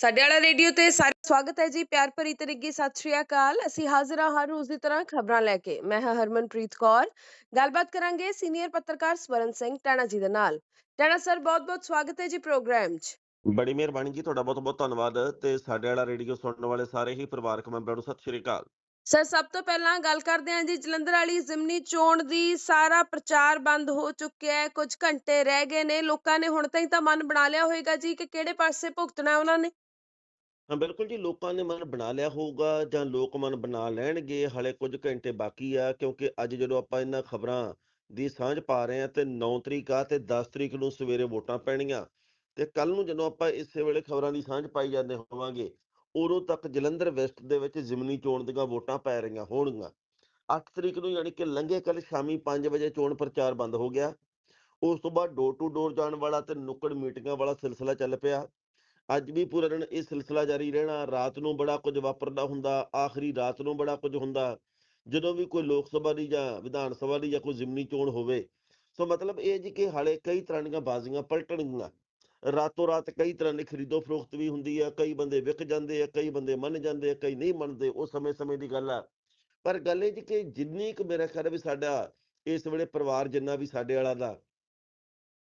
ਸਾਡੇ ਵਾਲਾ ਰੇਡੀਓ ਤੇ ਸਾਰਾ ਸਵਾਗਤ ਹੈ ਜੀ। ਪਿਆਰ ਭਰੀ ਤਰੀਕੇ ਸਤਿ ਸ਼੍ਰੀ ਅਕਾਲ। ਅਸੀਂ ਹਾਜ਼ਰ ਹਾਂ ਹਰ ਰੋਜ਼ ਦੀ ਤਰ੍ਹਾਂ ਖਬਰਾਂ ਲੈ ਕੇ। ਮੈਂ ਹਾਂ ਹਰਮਨਪ੍ਰੀਤ ਕੌਰ। ਗੱਲਬਾਤ ਕਰਾਂਗੇ ਸੀਨੀਅਰ ਪੱਤਰਕਾਰ ਸਵਰਨ ਸਿੰਘ ਟਾਣਾ ਜੀ ਦੇ ਨਾਲ। ਟਾਣਾ ਸਰ ਬਹੁਤ-ਬਹੁਤ ਸਵਾਗਤ ਹੈ ਜੀ ਪ੍ਰੋਗਰਾਮ 'ਚ। ਬੜੀ ਮਿਹਰਬਾਨੀ ਜੀ ਤੁਹਾਡਾ ਬਹੁਤ-ਬਹੁਤ ਧੰਨਵਾਦ। ਤੇ ਸਾਡੇ ਵਾਲਾ ਰੇਡੀਓ ਸੁਣਨ ਵਾਲੇ ਸਾਰੇ ਹੀ ਪਰਿਵਾਰਕ ਮੈਂਬਰਾਂ ਨੂੰ ਸਤਿ ਸ਼੍ਰੀ ਅਕਾਲ। ਸਰ ਸਭ ਤੋਂ ਪਹਿਲਾਂ ਗੱਲ ਕਰਦੇ ਹਾਂ ਜੀ ਜਲੰਧਰ ਵਾਲੀ ਜ਼ਿਮਨੀ ਚੋਣ ਦੀ। ਸਾਰਾ ਪ੍ਰਚਾਰ ਬੰਦ ਹੋ ਚੁੱਕਿਆ ਹੈ। ਕੁਝ ਘੰਟੇ ਰਹਿ ਗਏ ਨੇ। ਲੋਕਾਂ ਨੇ ਹੁਣ ਤਾਈਂ ਤਾਂ ਮਨ ਬਣਾ ਲਿਆ ਹੋਵੇਗਾ ਜੀ ਕਿ ਕਿਹੜੇ ਪਾਸੇ ਭੁਗਤਣਾ ਉਹਨਾਂ ਨੇ। ਹਾਂ, ਬਿਲਕੁਲ ਜੀ, ਲੋਕਾਂ ਨੇ ਮਨ ਬਣਾ ਲਿਆ ਹੋਊਗਾ ਜਾਂ ਲੋਕ ਮਨ ਬਣਾ ਲੈਣਗੇ, ਹਾਲੇ ਕੁਝ ਘੰਟੇ ਬਾਕੀ ਆ, ਕਿਉਂਕਿ ਅੱਜ ਜਦੋਂ ਆਪਾਂ ਇਹਨਾਂ ਖਬਰਾਂ ਦੀ ਸਾਂਝ ਪਾ ਰਹੇ ਹਾਂ ਤੇ 9 ਤਰੀਕ ਆ ਤੇ 10 ਤਰੀਕ ਨੂੰ ਸਵੇਰੇ ਵੋਟਾਂ ਪੈਣੀਆਂ ਤੇ ਕੱਲ ਨੂੰ ਜਦੋਂ ਆਪਾਂ ਇਸੇ ਵੇਲੇ ਖਬਰਾਂ ਦੀ ਸਾਂਝ ਪਾਈ ਜਾਂਦੇ ਹੋਵਾਂਗੇ, ਉਦੋਂ ਤੱਕ ਜਲੰਧਰ ਵੈਸਟ ਦੇ ਵਿੱਚ ਜ਼ਿਮਨੀ ਚੋਣ ਦੀਆਂ ਵੋਟਾਂ ਪੈ ਰਹੀਆਂ ਹੋਣਗੀਆਂ। 8 ਤਰੀਕ ਨੂੰ ਯਾਨੀ ਕਿ ਲੰਘੇ ਕੱਲ ਸ਼ਾਮੀ 5 ਵਜੇ ਚੋਣ ਪ੍ਰਚਾਰ ਬੰਦ ਹੋ ਗਿਆ। ਉਸ ਤੋਂ ਬਾਅਦ ਡੋਰ ਟੂ ਡੋਰ ਜਾਣ ਵਾਲਾ ਤੇ ਨੁੱਕੜ ਮੀਟਿੰਗਾਂ ਵਾਲਾ ਸਿਲਸਿਲਾ ਚੱਲ ਪਿਆ। ਅੱਜ ਵੀ ਪੂਰਾ ਦਿਨ ਇਹ ਸਿਲਸਿਲਾ ਜਾਰੀ ਰਹਿਣਾ, ਰਾਤ ਨੂੰ ਬੜਾ ਕੁਝ ਵਾਪਰਦਾ ਹੁੰਦਾ, ਆਖਰੀ ਰਾਤ ਨੂੰ ਬੜਾ ਕੁਝ ਹੁੰਦਾ। ਜਦੋਂ ਵੀ ਕੋਈ ਲੋਕ ਸਭਾ ਦੀ ਜਾਂ ਵਿਧਾਨ ਸਭਾ ਦੀ ਜਾਂ ਕੋਈ ਜ਼ਿਮਨੀ ਚੋਣ ਹੋਵੇ, ਸੋ ਮਤਲਬ ਇਹ ਜੀ ਕਿ ਹਾਲੇ ਕਈ ਤਰ੍ਹਾਂ ਦੀਆਂ ਬਾਜ਼ੀਆਂ ਪਲਟਣਗੀਆਂ। ਰਾਤੋਂ ਰਾਤ ਕਈ ਤਰ੍ਹਾਂ ਦੀ ਖਰੀਦੋ ਫਰੋਖਤ ਵੀ ਹੁੰਦੀ ਆ, ਕਈ ਬੰਦੇ ਵਿਕ ਜਾਂਦੇ ਆ, ਕਈ ਬੰਦੇ ਮੰਨ ਜਾਂਦੇ ਆ, ਕਈ ਨਹੀਂ ਮੰਨਦੇ, ਉਹ ਸਮੇਂ-ਸਮੇਂ ਦੀ ਗੱਲ ਆ। ਪਰ ਗੱਲ ਇਹ ਜੀ ਕਿ ਜਿੰਨੀ ਕੁ ਮੇਰਾ ਖਿਆਲ ਵੀ ਸਾਡਾ ਇਸ ਵੇਲੇ ਪਰਿਵਾਰ ਜਿੰਨਾ ਵੀ ਸਾਡੇ ਵਾਲਾ ਦਾ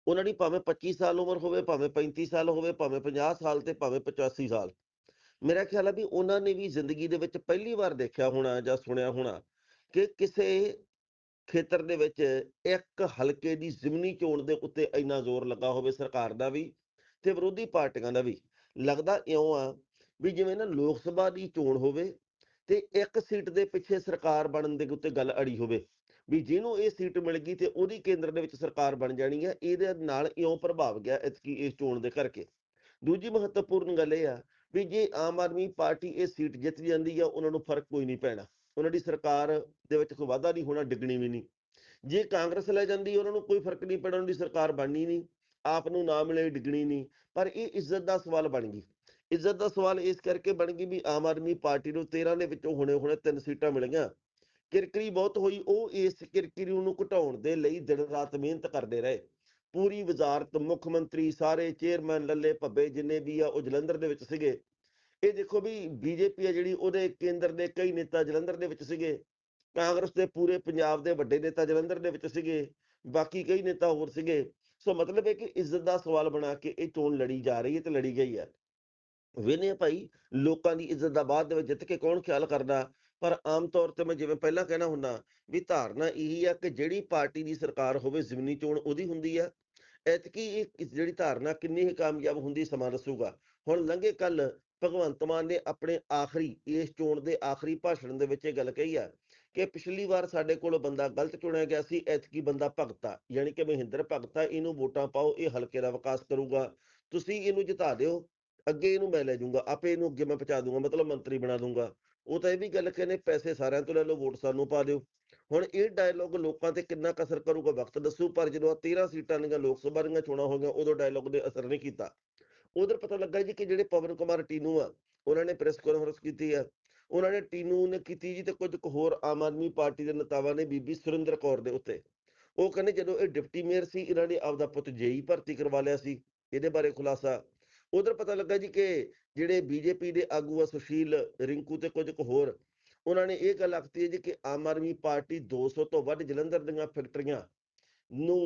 ਉਹਨਾਂ ਦੀ ਭਾਵੇਂ 25 ਸਾਲ ਉਮਰ ਹੋਵੇ, ਭਾਵੇਂ 35 ਸਾਲ ਹੋਵੇ, ਭਾਵੇਂ 50 ਸਾਲ ਤੇ ਭਾਵੇਂ 85 ਸਾਲ। ਮੇਰਾ ਖਿਆਲ ਹੈ ਵੀ ਉਹਨਾਂ ਨੇ ਵੀ ਜ਼ਿੰਦਗੀ ਦੇ ਵਿੱਚ ਪਹਿਲੀ ਵਾਰ ਦੇਖਿਆ ਹੋਣਾ ਜਾਂ ਸੁਣਿਆ ਹੋਣਾ ਕਿ ਕਿਸੇ ਖੇਤਰ ਦੇ ਵਿੱਚ ਇੱਕ ਹਲਕੇ ਦੀ ਜ਼ਿਮਨੀ ਚੋਣ ਦੇ ਉੱਤੇ ਇੰਨਾ ਜ਼ੋਰ ਲੱਗਾ ਹੋਵੇ ਸਰਕਾਰ ਦਾ ਵੀ ਤੇ ਵਿਰੋਧੀ ਪਾਰਟੀਆਂ ਦਾ ਵੀ। ਲੱਗਦਾ ਇਉਂ ਆ ਵੀ ਜਿਵੇਂ ਨਾ ਲੋਕ ਸਭਾ ਦੀ ਚੋਣ ਹੋਵੇ ਤੇ ਇੱਕ ਸੀਟ ਦੇ ਪਿੱਛੇ ਸਰਕਾਰ ਬਣਨ ਦੇ ਉੱਤੇ ਗੱਲ ਅੜੀ ਹੋਵੇ। ਵੀ ਜਿਹਨੂੰ ਇਹ ਸੀਟ ਮਿਲ ਗਈ ਤੇ ਉਹਦੀ ਕੇਂਦਰ ਦੇ ਵਿੱਚ ਸਰਕਾਰ ਬਣ ਜਾਣੀ ਹੈ ਇਹਦੇ ਨਾਲ ਇਉਂ ਪ੍ਰਭਾਵ ਗਿਆ ਇਤਕੀ ਇਸ ਚੋਣ ਦੇ ਕਰਕੇ। ਦੂਜੀ ਮਹੱਤਵਪੂਰਨ ਗੱਲ ਇਹ ਆ ਵੀ ਜੇ ਆਮ ਆਦਮੀ ਪਾਰਟੀ ਇਹ ਸੀਟ ਜਿੱਤ ਜਾਂਦੀ ਆ, ਉਹਨਾਂ ਨੂੰ ਫ਼ਰਕ ਕੋਈ ਨਹੀਂ ਪੈਣਾ। ਉਹਨਾਂ ਦੀ ਸਰਕਾਰ ਦੇ ਵਿੱਚ ਕੋਈ ਵਾਧਾ ਨਹੀਂ ਹੋਣਾ, ਡਿੱਗਣੀ ਵੀ ਨਹੀਂ। ਜੇ ਕਾਂਗਰਸ ਲੈ ਜਾਂਦੀ, ਉਹਨਾਂ ਨੂੰ ਕੋਈ ਫ਼ਰਕ ਨਹੀਂ ਪੈਣਾ, ਉਹਨਾਂ ਦੀ ਸਰਕਾਰ ਬਣਨੀ ਨਹੀਂ। ਆਪ ਨੂੰ ਨਾ ਮਿਲੇ, ਡਿੱਗਣੀ ਨਹੀਂ। ਪਰ ਇਹ ਇੱਜ਼ਤ ਦਾ ਸਵਾਲ ਬਣ ਗਈ। ਇੱਜ਼ਤ ਦਾ ਸਵਾਲ ਇਸ ਕਰਕੇ ਬਣ ਗਈ ਵੀ ਆਮ ਆਦਮੀ ਪਾਰਟੀ ਨੂੰ 13 ਦੇ ਵਿੱਚੋਂ ਹੁਣੇ ਹੁਣੇ ਤਿੰਨ ਸੀਟਾਂ ਮਿਲੀਆਂ। ਕਿਰਕਰੀ ਬਹੁਤ ਹੋਈ, ਉਹ ਇਸ ਕਿਰਕਰੀ ਨੂੰ ਘਟਾਉਣ ਦੇ ਲਈ ਦਿਨ ਰਾਤ ਮਿਹਨਤ ਕਰਦੇ ਰਹੇ। ਪੂਰੀ ਵਜ਼ਾਰਤ ਮੁੱਖ ਮੰਤਰੀ, ਸਾਰੇ ਚੇਅਰਮੈਨ, ਲੱਲੇ ਭੱਬੇ ਜਿੰਨੇ ਵੀ ਆ, ਉਹ ਜਲੰਧਰ ਦੇ ਵਿੱਚ ਸੀਗੇ। ਇਹ ਦੇਖੋ ਵੀ ਬੀਜੇਪੀ ਆ ਜਿਹੜੀ, ਉਹਦੇ ਕੇਂਦਰ ਦੇ ਕਈ ਨੇਤਾ ਜਲੰਧਰ ਦੇ ਵਿੱਚ ਸੀਗੇ। ਕਾਂਗਰਸ ਦੇ ਪੂਰੇ ਪੰਜਾਬ ਦੇ ਵੱਡੇ ਨੇਤਾ ਜਲੰਧਰ ਦੇ ਵਿੱਚ ਸੀਗੇ। ਬਾਕੀ ਕਈ ਨੇਤਾ ਹੋਰ ਸੀਗੇ। ਸੋ ਮਤਲਬ ਹੈ ਕਿ ਇੱਜ਼ਤ ਦਾ ਸਵਾਲ ਬਣਾ ਕੇ ਇਹ ਚੋਣ ਲੜੀ ਜਾ ਰਹੀ ਹੈ ਤੇ ਲੜੀ ਗਈ ਹੈ। ਵੇਨੇ ਭਾਈ, ਲੋਕਾਂ ਦੀ ਇੱਜ਼ਤ ਦਾ ਬਾਅਦ ਦੇ ਵਿੱਚ ਜਿੱਤ ਕੇ ਕੌਣ ਖਿਆਲ ਕਰਦਾ? ਪਰ ਆਮ ਤੌਰ ਤੇ ਮੈਂ ਜਿਵੇਂ ਪਹਿਲਾਂ ਕਹਿਣਾ ਹੁੰਦਾ ਵੀ ਧਾਰਨਾ ਇਹੀ ਆ ਕਿ ਜਿਹੜੀ ਪਾਰਟੀ ਦੀ ਸਰਕਾਰ ਹੋਵੇ, ਜ਼ਿਮਨੀ ਚੋਣ ਉਹਦੀ ਹੁੰਦੀ ਆ। ਐਤਕੀ ਇਹ ਜਿਹੜੀ ਧਾਰਨਾ ਕਿੰਨੀ ਹੀ ਕਾਮਯਾਬ ਹੁੰਦੀ ਸਮਾਂ ਦੱਸੂਗਾ। ਹੁਣ ਲੰਘੇ ਕੱਲ ਭਗਵੰਤ ਮਾਨ ਨੇ ਆਪਣੇ ਆਖਰੀ, ਇਸ ਚੋਣ ਦੇ ਆਖਰੀ ਭਾਸ਼ਣ ਦੇ ਵਿੱਚ ਇਹ ਗੱਲ ਕਹੀ ਆ ਕਿ ਪਿਛਲੀ ਵਾਰ ਸਾਡੇ ਕੋਲ ਬੰਦਾ ਗਲਤ ਚੁਣਿਆ ਗਿਆ ਸੀ, ਐਤਕੀ ਬੰਦਾ ਭਗਤਾ ਯਾਨੀ ਕਿ ਮਹਿੰਦਰ ਭਗਤਾ ਇਹਨੂੰ ਵੋਟਾਂ ਪਾਓ, ਇਹ ਹਲਕੇ ਦਾ ਵਿਕਾਸ ਕਰੂਗਾ। ਤੁਸੀਂ ਇਹਨੂੰ ਜਿਤਾ ਦਿਓ, ਅੱਗੇ ਇਹਨੂੰ ਮੈਂ ਲੈ ਜਾਊਂਗਾ, ਆਪੇ ਇਹਨੂੰ ਅੱਗੇ ਮੈਂ ਪਹੁੰਚਾ ਦੂੰਗਾ, ਮਤਲਬ ਮੰਤਰੀ ਬਣਾ ਦੂੰਗਾ। ਉਹ ਤਾਂ ਇਹ ਵੀ ਗੱਲ ਕਹਿੰਦੇ ਪੈਸੇ ਸਾਰਿਆਂ ਤੋਂ ਲੈ ਲਓ, ਵੋਟ ਸਾਨੂੰ ਪਾ ਦਿਓ। ਹੁਣ ਇਹ ਡਾਇਲੋਗ ਲੋਕਾਂ ਤੇ ਕਿੰਨਾ ਕਸਰ ਕਰੂਗਾ, ਵਕਤ ਦੱਸੂ, ਪਰ ਜਦੋਂ 13 ਸੀਟਾਂ ਦੀਆਂ ਲੋਕ ਸਭਾ ਦੀਆਂ ਚੋਣਾਂ ਹੋ ਗਈਆਂ, ਉਦੋਂ ਡਾਇਲੋਗ ਦੇ ਅਸਰ ਨਹੀਂ ਕੀਤਾ। ਉਧਰ ਪਤਾ ਲੱਗਾ ਜੀ ਕਿ ਜਿਹੜੇ ਪਵਨ ਕੁਮਾਰ ਟੀਨੂ ਆ, ਉਹਨਾਂ ਨੇ ਪ੍ਰੈਸ ਕਾਨਫਰੰਸ ਕੀਤੀ ਆ। ਉਹਨਾਂ ਨੇ ਟੀਨੂ ਨੇ ਕੀਤੀ ਜੀ ਤੇ ਕੁਝ ਕੁ ਹੋਰ ਆਮ ਆਦਮੀ ਪਾਰਟੀ ਦੇ ਨੇਤਾਵਾਂ ਨੇ ਬੀਬੀ ਸੁਰਿੰਦਰ ਕੌਰ ਦੇ ਉੱਤੇ। ਉਹ ਕਹਿੰਦੇ ਜਦੋਂ ਇਹ ਡਿਪਟੀ ਮੇਅਰ ਸੀ, ਇਹਨਾਂ ਨੇ ਆਪਦਾ ਪੁੱਤ ਜੇਈ ਭਰਤੀ ਕਰਵਾ ਲਿਆ ਸੀ। ਇਹਦੇ ਬਾਰੇ ਖੁਲਾਸਾ ਉਧਰ ਪਤਾ ਲੱਗਾ ਜੀ ਕਿ ਜਿਹੜੇ ਬੀਜੇਪੀ ਦੇ ਆਗੂ ਆ ਸੁਸ਼ੀਲ ਰਿੰਕੂ ਤੇ ਕੁਝ ਕੁ ਹੋਰ, ਉਹਨਾਂ ਨੇ ਇਹ ਗੱਲ ਆਖਤੀ ਹੈ ਜੀ ਕਿ ਆਮ ਆਦਮੀ ਪਾਰਟੀ 200 ਤੋਂ ਵੱਧ ਜਲੰਧਰ ਦੀਆਂ ਫੈਕਟਰੀਆਂ ਨੂੰ